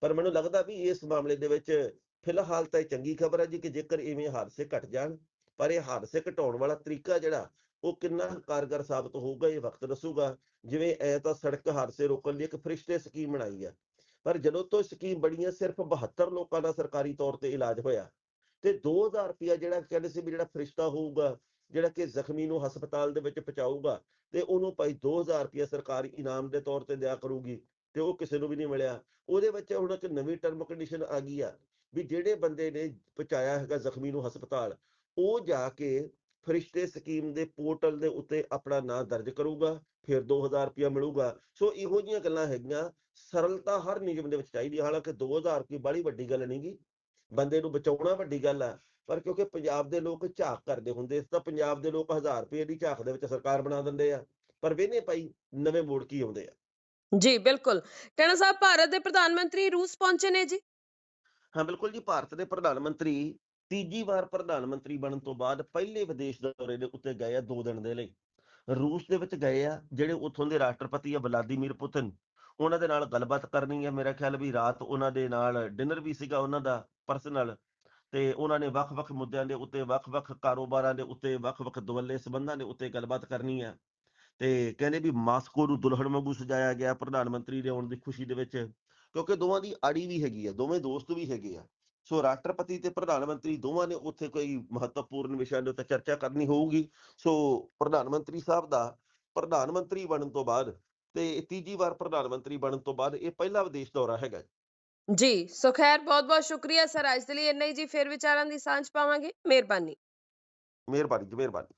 ਪਰ ਮੈਨੂੰ ਲੱਗਦਾ ਵੀ ਇਸ ਮਾਮਲੇ ਦੇ ਵਿੱਚ ਫਿਲਹਾਲ ਤਾਂ ਇਹ ਚੰਗੀ ਖਬਰ ਹੈ ਜੀ ਕਿ ਜੇਕਰ ਇਵੇਂ ਹਾਦਸੇ ਘਟ ਜਾਣ, ਪਰ ਇਹ ਹਾਦਸੇ ਘਟਾਉਣ ਵਾਲਾ ਤਰੀਕਾ ਜਿਹੜਾ ਉਹ ਕਿੰਨਾ ਕਾਰਗਰ ਸਾਬਤ ਹੋਊਗਾ, ਇਹ ਵਕਤ ਦੱਸੂਗਾ। ਜਿਵੇਂ ਐ ਤਾਂ ਸੜਕ ਹਾਦਸੇ ਰੋਕਣ ਲਈ ਇੱਕ ਫਰਿਸ਼ਤੇ ਸਕੀਮ ਬਣਾਈ ਆ। ਪਰ ਜਦੋਂ ਤੋਂ ਸਕੀਮ ਬਣੀ ਆ, ਸਿਰਫ 72 ਲੋਕਾਂ ਦਾ ਸਰਕਾਰੀ ਤੌਰ ਤੇ ਇਲਾਜ ਹੋਇਆ। ਤੇ 2000 ਰੁਪਇਆ ਜਿਹੜਾ ਕਹਿੰਦੇ ਸੀ ਵੀ ਜਿਹੜਾ ਫਰਿਸ਼ਤਾ ਹੋਊਗਾ, ਜਿਹੜਾ ਕਿ ਜ਼ਖਮੀ ਨੂੰ ਹਸਪਤਾਲ ਦੇ ਵਿੱਚ ਪਹੁੰਚਾਊਗਾ, ਤੇ ਉਹਨੂੰ ਭਾਈ 2000 ਰੁਪਇਆ ਸਰਕਾਰੀ ਇਨਾਮ ਦੇ ਤੌਰ ਤੇ ਦਿਆ ਕਰੂਗੀ ਤੇ ਉਹ ਕਿਸੇ ਨੂੰ ਵੀ ਨਹੀਂ ਮਿਲਿਆ। ਉਹਦੇ ਵਿੱਚ ਹੁਣ ਇੱਕ ਨਵੀਂ ਟਰਮ ਕੰਡੀਸ਼ਨ ਆ ਗਈ ਆ ਵੀ ਜਿਹੜੇ ਬੰਦੇ ਨੇ ਪਹੁੰਚਾਇਆ ਹੈਗਾ ਜ਼ਖਮੀ ਨੂੰ ਹਸਪਤਾਲ, ਉਹ ਜਾ ਕੇ ਫਰਿਸ਼ਤੇ ਸਕੀਮ ਦੇ ਪੋਰਟਲ ਦੇ ਉੱਤੇ ਆਪਣਾ ਨਾਂ ਦਰਜ ਕਰੂਗਾ ਫਿਰ 2000 ਰੁਪਇਆ ਮਿਲੂਗਾ। ਸੋ ਇਹੋ ਜਿਹੀਆਂ ਗੱਲਾਂ ਹੈਗੀਆਂ ਸਰਲਤਾ ਹਰ ਨਿਯਮ ਦੇ ਵਿੱਚ ਚਾਹੀਦੀ ਹੈ ਹਾਲਾਂਕਿ 2000 ਕੋਈ ਬੜੀ ਵੱਡੀ ਗੱਲ ਨਹੀਂ ਗੀ ਬੰਦੇ ਨੂੰ ਬਚਾਉਣਾ ਵੱਡੀ ਗੱਲ ਆ ਪਰ ਕਿਉਂਕਿ ਪੰਜਾਬ ਦੇ ਲੋਕ ਝਾਕ ਕਰਦੇ ਹੁੰਦੇ ਇਸ ਤਾਂ ਪੰਜਾਬ ਦੇ ਲੋਕ 1000 ਰੁਪਏ ਦੀ ਝਾਕ ਦੇ ਵਿੱਚ ਸਰਕਾਰ ਬਣਾ ਦਿੰਦੇ ਆ ਪਰ ਵੇਨੇ ਭਾਈ ਨਵੇਂ ਮੋੜ ਕੀ ਆਉਂਦੇ ਆ? ਜੀ ਬਿਲਕੁਲ। ਟੈਣਾ ਸਾਹਿਬ ਭਾਰਤ ਦੇ ਪ੍ਰਧਾਨ ਮੰਤਰੀ ਰੂਸ ਪਹੁੰਚੇ ਨੇ ਜੀ? ਹਾਂ ਬਿਲਕੁਲ ਜੀ ਭਾਰਤ ਦੇ ਪ੍ਰਧਾਨ ਮੰਤਰੀ ਤੀਜੀ ਵਾਰ ਪ੍ਰਧਾਨ ਮੰਤਰੀ ਬਣਨ ਤੋਂ ਬਾਅਦ ਪਹਿਲੇ ਵਿਦੇਸ਼ ਦੌਰੇ ਦੇ ਉੱਤੇ ਗਏ ਆ 2 ਦਿਨ ਦੇ ਲਈ। ਰੂਸ ਦੇ ਵਿੱਚ ਗਏ ਆ, ਜਿਹੜੇ ਉੱਥੋਂ ਦੇ ਰਾਸ਼ਟਰਪਤੀ ਆ ਵਲਾਦੀਮੀਰ ਪੁਤਿਨ। ਉਹਨਾਂ ਦੇ ਨਾਲ ਗੱਲਬਾਤ ਕਰਨੀ ਹੈ ਮੇਰਾ ਖਿਆਲ ਵੀ ਰਾਤ ਉਹਨਾਂ ਦੇ ਨਾਲ ਡਿਨਰ ਵੀ ਸੀਗਾ ਉਹਨਾਂ ਦਾ ਪਰਸਨਲ। ਤੇ ਉਹਨਾਂ ਨੇ ਵੱਖ-ਵੱਖ ਮੁੱਦਿਆਂ ਦੇ ਉੱਤੇ, ਵੱਖ-ਵੱਖ ਕਾਰੋਬਾਰਾਂ ਦੇ ਉੱਤੇ, ਵੱਖ-ਵੱਖ ਦੁਵੱਲੇ ਸਬੰਧਾਂ ਦੇ ਉੱਤੇ ਗੱਲਬਾਤ ਕਰਨੀ ਹੈ ਤੇ ਕਹਿੰਦੇ ਵੀ ਮਾਸਕੋ ਨੂੰ ਦੁਲਹਨ ਵਾਂਗੂ ਸਜਾਇਆ ਗਿਆ ਪ੍ਰਧਾਨ ਮੰਤਰੀ ਦੇ ਆਉਣ ਦੀ ਖੁਸ਼ੀ ਦੇ ਵਿੱਚ, ਕਿਉਂਕਿ ਦੋਵਾਂ ਦੀ ਆੜੀ ਵੀ ਹੈਗੀ ਆ, ਦੋਵੇਂ ਦੋਸਤ ਵੀ ਹੈਗੇ ਆ। ਸੋ ਰਾਸ਼ਟਰਪਤੀ ਤੇ ਪ੍ਰਧਾਨ ਮੰਤਰੀ ਦੋਵਾਂ ਨੇ ਉੱਥੇ ਕੋਈ ਮਹੱਤਵਪੂਰਨ ਵਿਸ਼ਿਆਂ ਦੇ ਉੱਤੇ ਚਰਚਾ ਕਰਨੀ ਹੋਊਗੀ। ਸੋ ਪ੍ਰਧਾਨ ਮੰਤਰੀ ਸਾਹਿਬ ਦਾ ਪ੍ਰਧਾਨ ਮੰਤਰੀ ਬਣਨ ਤੋਂ ਬਾਅਦ ਤੇ ਤੀਜੀ ਵਾਰ ਪ੍ਰਧਾਨ ਮੰਤਰੀ ਬਣਨ ਤੋਂ ਬਾਅਦ ਇਹ ਪਹਿਲਾ ਵਿਦੇਸ਼ ਦੌਰਾ ਹੈਗਾ। ਜੀ ਸੋ ਖੈਰ ਬਹੁਤ ਬਹੁਤ ਸ਼ੁਕਰੀਆ ਸਰ। ਅੱਜ ਦੇ ਲਈ ਇੰਨਾ ਹੀ ਜੀ। ਫਿਰ ਵਿਚਾਰਾਂ ਦੀ ਸਾਂਝ ਪਾਵਾਂਗੇ। ਮਿਹਰਬਾਨੀ। ਮਿਹਰਬਾਨੀ ਜੀ ਮਿਹਰਬਾਨੀ।